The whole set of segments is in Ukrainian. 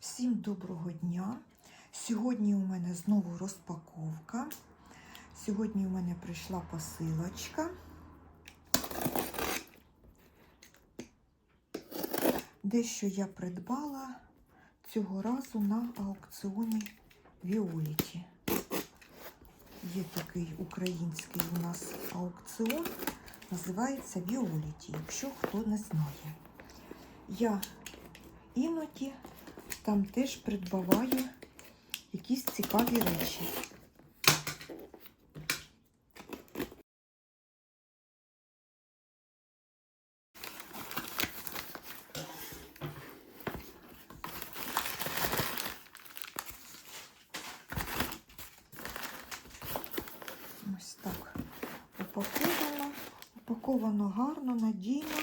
Всім доброго дня. Сьогодні у мене знову розпаковка. Сьогодні у мене прийшла посилочка. Дещо я придбала цього разу на аукціоні Віоліті. Є такий український у нас аукціон, називається Віоліті, якщо хто не знає. Я іноді там теж придбаваю якісь цікаві речі. Ось так упаковано, упаковано гарно, надійно.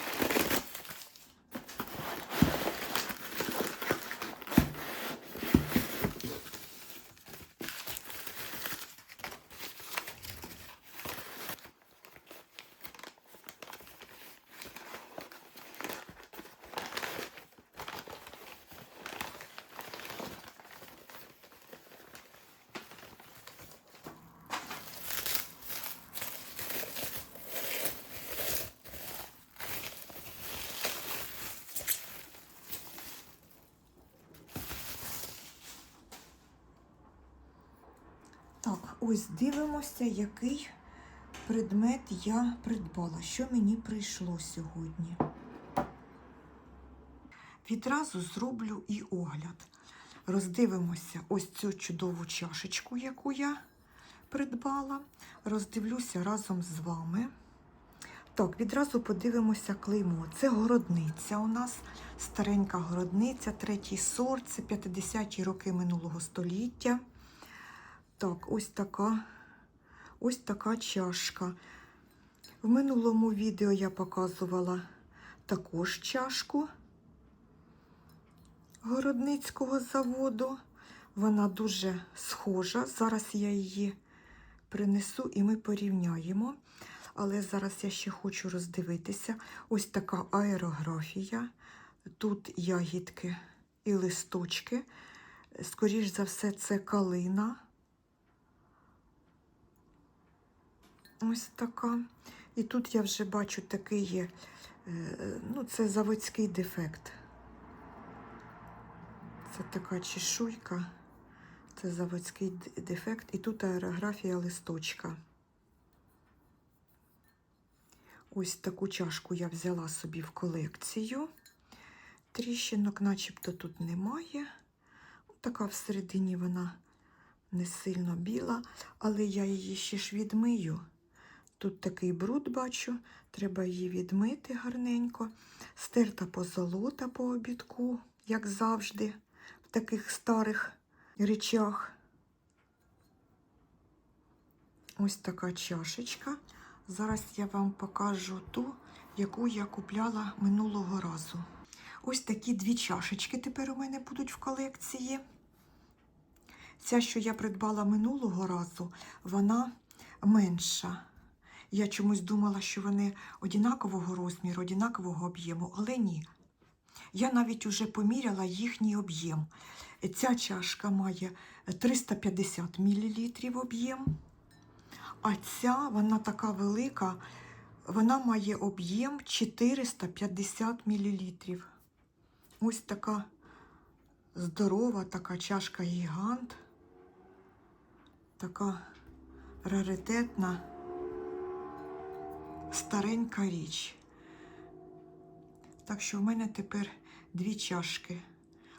Так, ось дивимося, який предмет я придбала, що мені прийшло сьогодні. Відразу зроблю і огляд. Роздивимося ось цю чудову чашечку, яку я придбала. Роздивлюся разом з вами. Так, відразу подивимося клеймо. Це городниця у нас, старенька городниця, третій сорт, це 50-ті роки минулого століття. Так, ось така, ось така чашка. В минулому відео я показувала також чашку городницького заводу. Вона дуже схожа. Зараз я її принесу і ми порівняємо. Але зараз я ще хочу роздивитися. Ось така аерографія. Тут ягідки і листочки. Скоріш за все, це калина. Ось така. І тут я вже бачу такий є, е, ну, це заводський дефект. Це така чешуйка, це заводський дефект. І тут аерографія листочка. Ось таку чашку я взяла собі в колекцію. Тріщинок начебто тут немає. Така всередині вона не сильно біла, але я її ще ж відмию. Тут такий бруд бачу, треба її відмити гарненько. Стерта позолота по обідку, як завжди, в таких старих речах. Ось така чашечка. Зараз я вам покажу ту, яку я купляла минулого разу. Ось такі дві чашечки тепер у мене будуть в колекції. Ця, що я придбала минулого разу, вона менша. Я чомусь думала, що вони однакового розміру, однакового об'єму, але ні. Я навіть уже поміряла їхній об'єм. Ця чашка має 350 мл об'єм, а ця, вона така велика, вона має об'єм 450 мл. Ось така здорова, така чашка гігант, така раритетна старенька річ. Так що в мене тепер дві чашки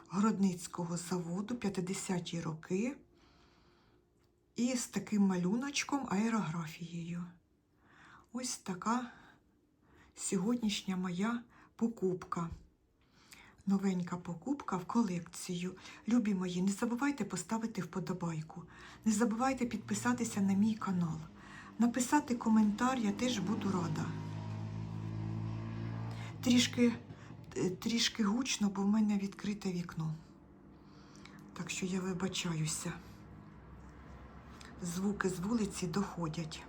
Городницького заводу 50-ті роки і з таким малюночком аерографією. Ось така сьогоднішня моя покупка. Новенька покупка в колекцію. Любі мої, не забувайте поставити вподобайку. Не забувайте підписатися на мій канал. Написати коментар я теж буду рада. Трішки, е, трішки гучно, бо в мене відкрите вікно. Так що я вибачаюся. Звуки з вулиці доходять.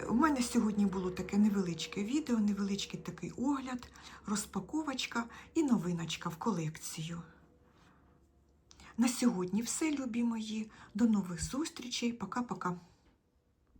Е, У мене сьогодні було таке невеличке відео, невеличкий такий огляд, розпаковочка і новиночка в колекцію. На сьогодні все, любі мої. До нових зустрічей. Пока-пока.